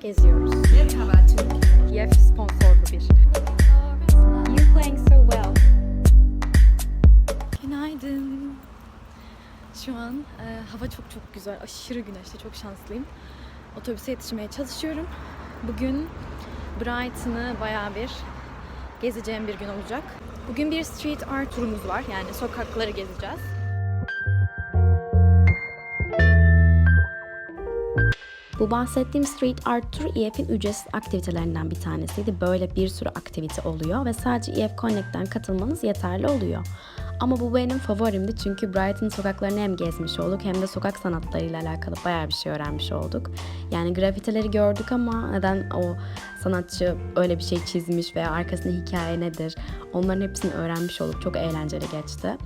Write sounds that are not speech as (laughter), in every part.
geziyoruz. Merhaba Türkiye. Yef sponsorlu bir. You playing so well. Günaydın. Şu an e, hava çok çok güzel. Aşırı güneşli. Çok şanslıyım. Otobüse yetişmeye çalışıyorum. Bugün Brighton'ı bayağı bir gezeceğim bir gün olacak. Bugün bir street art turumuz var. Yani sokakları gezeceğiz. Bu bahsettiğim street art tur EF'in ücretsiz aktivitelerinden bir tanesiydi. Böyle bir sürü aktivite oluyor ve sadece EF Connect'ten katılmanız yeterli oluyor. Ama bu benim favorimdi çünkü Brighton sokaklarını hem gezmiş olduk hem de sokak sanatlarıyla alakalı bayağı bir şey öğrenmiş olduk. Yani grafitileri gördük ama neden o sanatçı öyle bir şey çizmiş veya arkasında hikaye nedir onların hepsini öğrenmiş olduk. Çok eğlenceli geçti.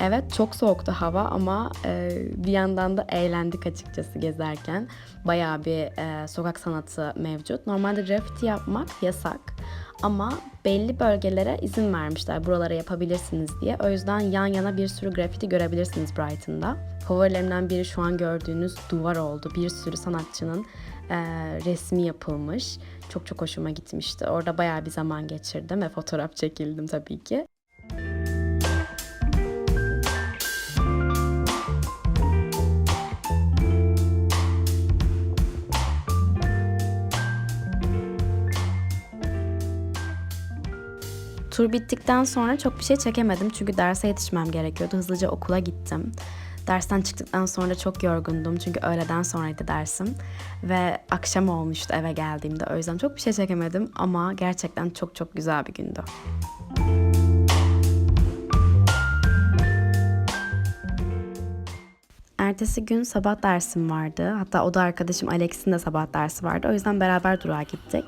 Evet çok soğuktu hava ama e, bir yandan da eğlendik açıkçası gezerken. Bayağı bir e, sokak sanatı mevcut. Normalde grafiti yapmak yasak ama belli bölgelere izin vermişler buralara yapabilirsiniz diye. O yüzden yan yana bir sürü grafiti görebilirsiniz Brighton'da. Favorilerimden biri şu an gördüğünüz duvar oldu. Bir sürü sanatçının e, resmi yapılmış. Çok çok hoşuma gitmişti. Orada bayağı bir zaman geçirdim ve fotoğraf çekildim tabii ki. Tur bittikten sonra çok bir şey çekemedim çünkü derse yetişmem gerekiyordu. Hızlıca okula gittim. Dersten çıktıktan sonra çok yorgundum çünkü öğleden sonraydı dersim ve akşam olmuştu eve geldiğimde. O yüzden çok bir şey çekemedim ama gerçekten çok çok güzel bir gündü. Ertesi gün sabah dersim vardı. Hatta o da arkadaşım Alex'in de sabah dersi vardı. O yüzden beraber durağa gittik.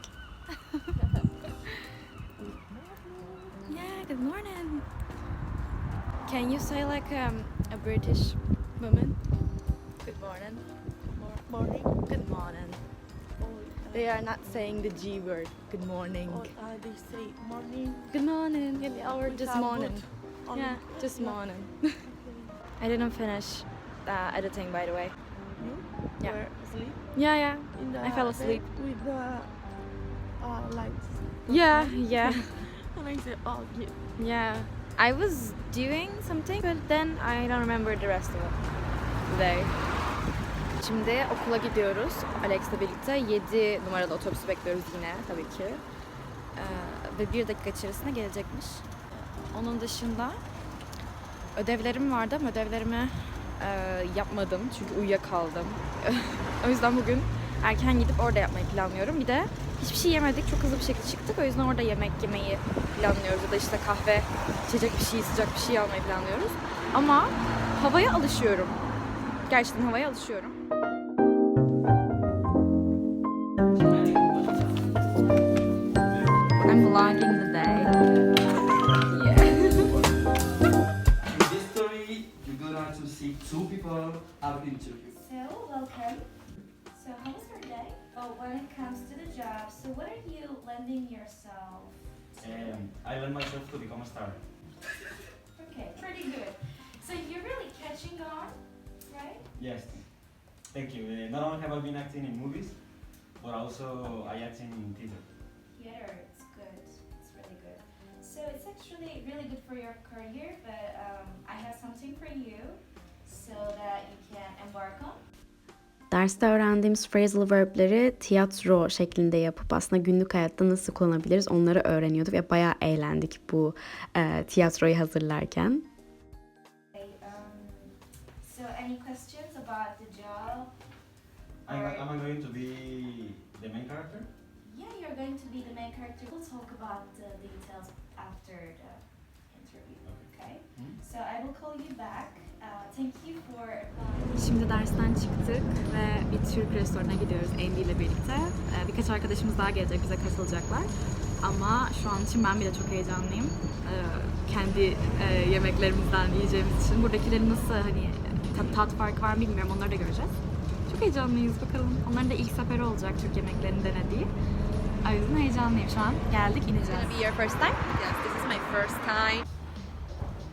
Can you say like um, a British woman? Good morning. Morning. Good morning. They are not saying the G word. Good morning. Or uh, they say morning. Good morning. Yeah, or We just morning. Yeah, just morning. (laughs) I didn't finish uh, editing, by the way. You Yeah. were asleep Yeah, yeah. in the I fell asleep. with the uh, lights. Yeah, (laughs) yeah, And I said, oh, yeah. yeah. I was doing something, but then I don't remember the rest of it. Today. Şimdi okula gidiyoruz. Alex'le birlikte 7 numaralı otobüsü bekliyoruz yine tabii ki. Ee, ve bir dakika içerisinde gelecekmiş. Onun dışında ödevlerim vardı ama ödevlerimi e, yapmadım çünkü uyuyakaldım. (laughs) o yüzden bugün erken gidip orada yapmayı planlıyorum. Bir de hiçbir şey yemedik. Çok hızlı bir şekilde çıktık. O yüzden orada yemek yemeyi planlıyoruz. Ya da işte kahve, içecek bir şey, sıcak bir şey almayı planlıyoruz. Ama havaya alışıyorum. Gerçekten havaya alışıyorum. I'm vlogging the day. Yeah. In (laughs) this story, you're gonna to see two people have interview. So, welcome. So, how was your day? Oh, when it comes to the job, so what are you lending yourself to? And I lend myself to become a star. Okay, pretty good. So, you're really catching on, right? Yes. Thank you. Uh, not only have I been acting in movies, but also I act in theater. Theater, it's good. It's really good. So, it's actually really good for your career, but um, I have something for you Derste öğrendiğimiz phrasal verb'leri tiyatro şeklinde yapıp aslında günlük hayatta nasıl kullanabiliriz onları öğreniyorduk ve bayağı eğlendik bu e, tiyatroyu hazırlarken. Okay, um, so, any questions about the job? Am, Or- am I going to be the main character? Yeah, you're going to be the main character. We'll talk about the details after the interview. Okay. Hmm? So I will call you back. Uh, thank you for applying. Şimdi dersten çıktık ve bir Türk restoranına gidiyoruz Andy ile birlikte. Ee, birkaç arkadaşımız daha gelecek, bize katılacaklar. Ama şu an için ben bile çok heyecanlıyım. Ee, kendi e, yemeklerimizden yiyeceğimiz için. Buradakilerin nasıl hani tat, tat farkı var bilmiyorum, onları da göreceğiz. Çok heyecanlıyız bakalım. Onların da ilk seferi olacak Türk yemeklerini denediği. O yüzden heyecanlıyım şu an. Geldik, ineceğiz. be your first time? Yes, this is my first time.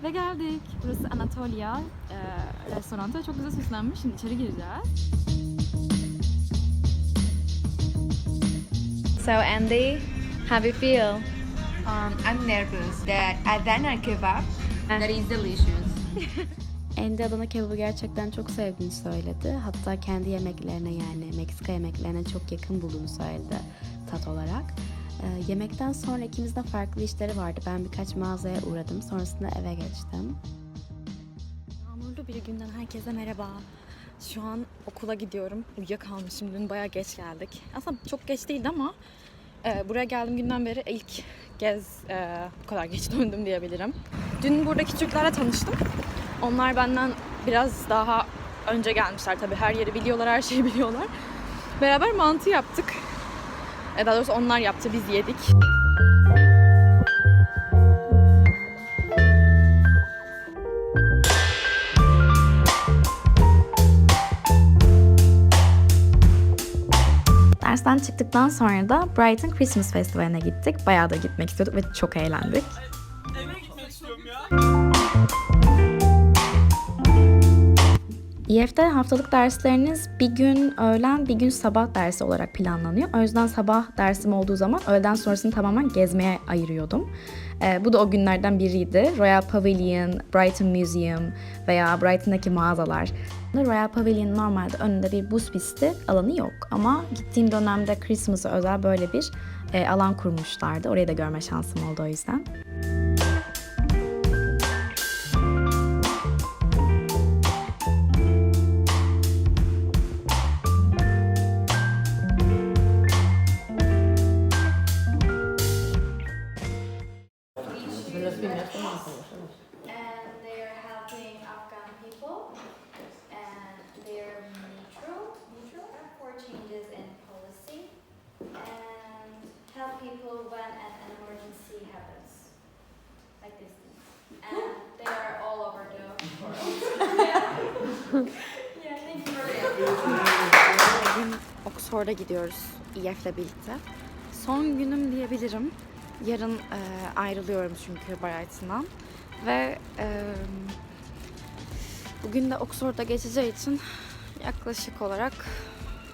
Ve geldik. Burası Anatolia e, restoranı. Çok güzel süslenmiş. Şimdi içeri gireceğiz. So Andy, how do you feel? Um, I'm nervous that Adana kebab that is delicious. (laughs) Andy Adana kebabı gerçekten çok sevdiğini söyledi. Hatta kendi yemeklerine yani Meksika yemeklerine çok yakın bulduğunu söyledi tat olarak. Ee, yemekten sonra ikimizde farklı işleri vardı. Ben birkaç mağazaya uğradım. Sonrasında eve geçtim. Yağmurlu bir günden herkese merhaba. Şu an okula gidiyorum. Uyuyakalmışım. Dün bayağı geç geldik. Aslında çok geç değildi ama e, buraya geldiğim günden beri ilk kez e, bu kadar geç (laughs) döndüm diyebilirim. Dün buradaki Türklerle tanıştım. Onlar benden biraz daha önce gelmişler tabii. Her yeri biliyorlar, her şeyi (laughs) biliyorlar. Beraber mantı yaptık. E, Daha doğrusu onlar yaptı, biz yedik. Dersten çıktıktan sonra da Brighton Christmas Festivali'ne gittik. Bayağı da gitmek istiyorduk ve çok eğlendik. EF'de haftalık dersleriniz bir gün öğlen bir gün sabah dersi olarak planlanıyor. O yüzden sabah dersim olduğu zaman öğleden sonrasını tamamen gezmeye ayırıyordum. Ee, bu da o günlerden biriydi. Royal Pavilion, Brighton Museum veya Brighton'daki mağazalar. Royal Pavilion normalde önünde bir buz pisti alanı yok. Ama gittiğim dönemde Christmas'a özel böyle bir e, alan kurmuşlardı. Orayı da görme şansım oldu o yüzden. People when an, an emergency happens, like this. And they are all over the world. (laughs) (laughs) yeah. thank you very much. Bugün Oxford'a gidiyoruz EF'le birlikte. Son günüm diyebilirim. Yarın e, ayrılıyorum çünkü Brighton'dan. Ve e, bugün de Oxford'a geçeceği için yaklaşık olarak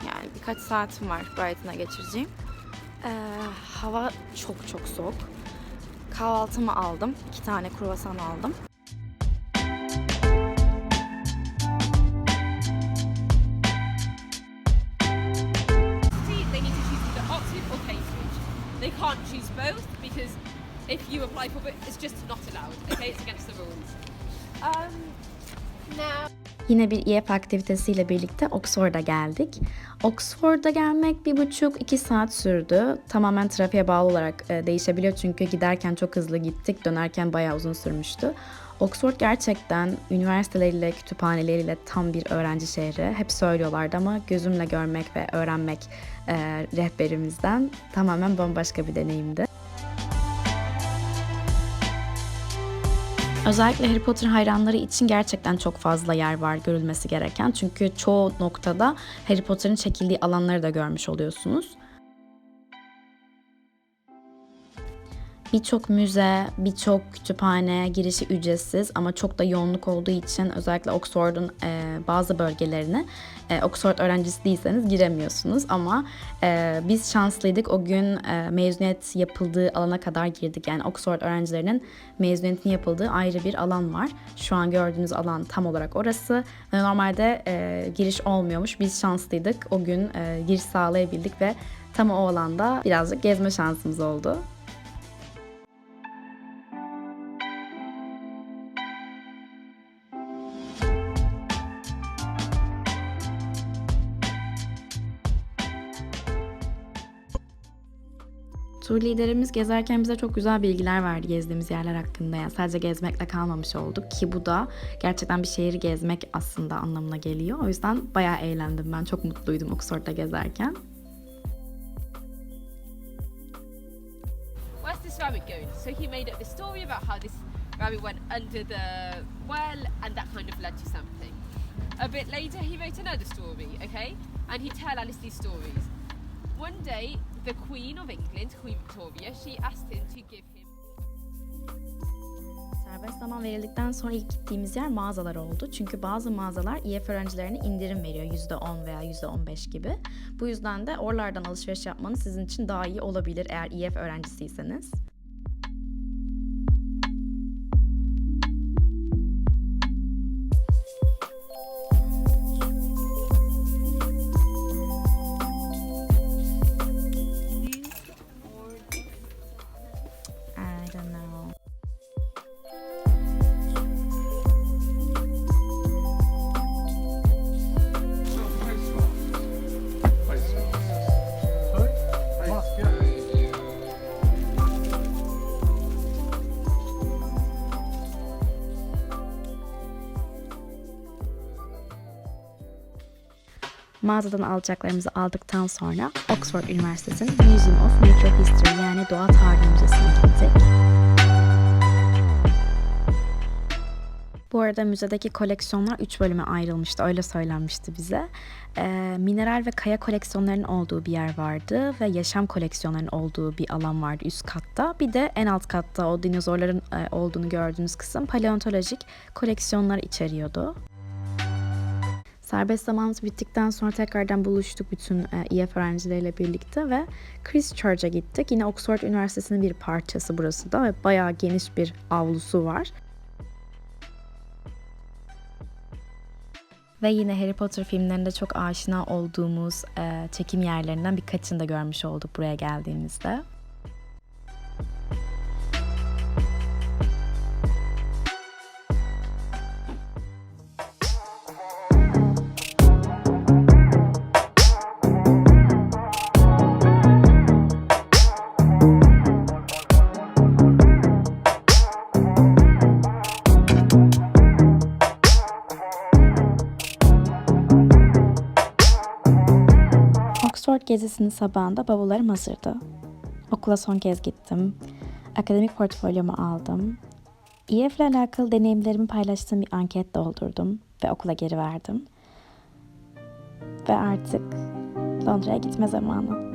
yani birkaç saatim var Brighton'a geçireceğim. E, hava çok çok soğuk. Kahvaltımı aldım. iki tane kruvasan aldım. They can't choose both because if you apply for it, it's just not allowed. Okay, it's against the rules. Um, now. Yine bir EF aktivitesiyle birlikte Oxford'a geldik. Oxford'a gelmek bir buçuk iki saat sürdü. Tamamen trafiğe bağlı olarak e, değişebiliyor çünkü giderken çok hızlı gittik, dönerken bayağı uzun sürmüştü. Oxford gerçekten üniversiteleriyle, kütüphaneleriyle tam bir öğrenci şehri. Hep söylüyorlardı ama gözümle görmek ve öğrenmek e, rehberimizden tamamen bambaşka bir deneyimdi. Özellikle Harry Potter hayranları için gerçekten çok fazla yer var görülmesi gereken. Çünkü çoğu noktada Harry Potter'ın çekildiği alanları da görmüş oluyorsunuz. Birçok müze, birçok kütüphane girişi ücretsiz ama çok da yoğunluk olduğu için özellikle Oxford'un e, bazı bölgelerine e, Oxford öğrencisi değilseniz giremiyorsunuz ama e, biz şanslıydık. O gün e, mezuniyet yapıldığı alana kadar girdik. Yani Oxford öğrencilerinin mezuniyetinin yapıldığı ayrı bir alan var. Şu an gördüğünüz alan tam olarak orası. Ve normalde e, giriş olmuyormuş. Biz şanslıydık. O gün e, giriş sağlayabildik ve tam o alanda birazcık gezme şansımız oldu. Tur liderimiz gezerken bize çok güzel bilgiler verdi gezdiğimiz yerler hakkında. Yani sadece gezmekle kalmamış olduk ki bu da gerçekten bir şehri gezmek aslında anlamına geliyor. O yüzden bayağı eğlendim ben. Çok mutluydum Oxford'da gezerken. Where's this rabbit going? So he made up this story about how this rabbit went under the well and that kind of led to something. A bit later, he wrote another story, okay? And he'd tell Alice these stories. One day, the Queen of England, Queen Victoria, she asked him to give him Serbest zaman verildikten sonra ilk gittiğimiz yer mağazalar oldu. Çünkü bazı mağazalar EF öğrencilerine indirim veriyor %10 veya %15 gibi. Bu yüzden de oralardan alışveriş yapmanız sizin için daha iyi olabilir eğer EF öğrencisiyseniz. Mağazadan alacaklarımızı aldıktan sonra Oxford Üniversitesi'nin Museum of Natural History yani Doğa Tarihi Müzesi'ne gittik. Bu arada müzedeki koleksiyonlar 3 bölüme ayrılmıştı. Öyle söylenmişti bize. Ee, mineral ve kaya koleksiyonlarının olduğu bir yer vardı ve yaşam koleksiyonlarının olduğu bir alan vardı üst katta. Bir de en alt katta o dinozorların e, olduğunu gördüğünüz kısım paleontolojik koleksiyonlar içeriyordu. Serbest zamanımız bittikten sonra tekrardan buluştuk bütün e, EF öğrencileriyle birlikte ve Christchurch'a gittik. Yine Oxford Üniversitesi'nin bir parçası burası da ve bayağı geniş bir avlusu var. Ve yine Harry Potter filmlerinde çok aşina olduğumuz e, çekim yerlerinden birkaçını da görmüş olduk buraya geldiğimizde. Gezisinin sabahında bavullarım hazırdı. Okula son kez gittim. Akademik portfolyomu aldım. EF ile alakalı deneyimlerimi paylaştığım bir anket doldurdum ve okula geri verdim. Ve artık Londra'ya gitme zamanı.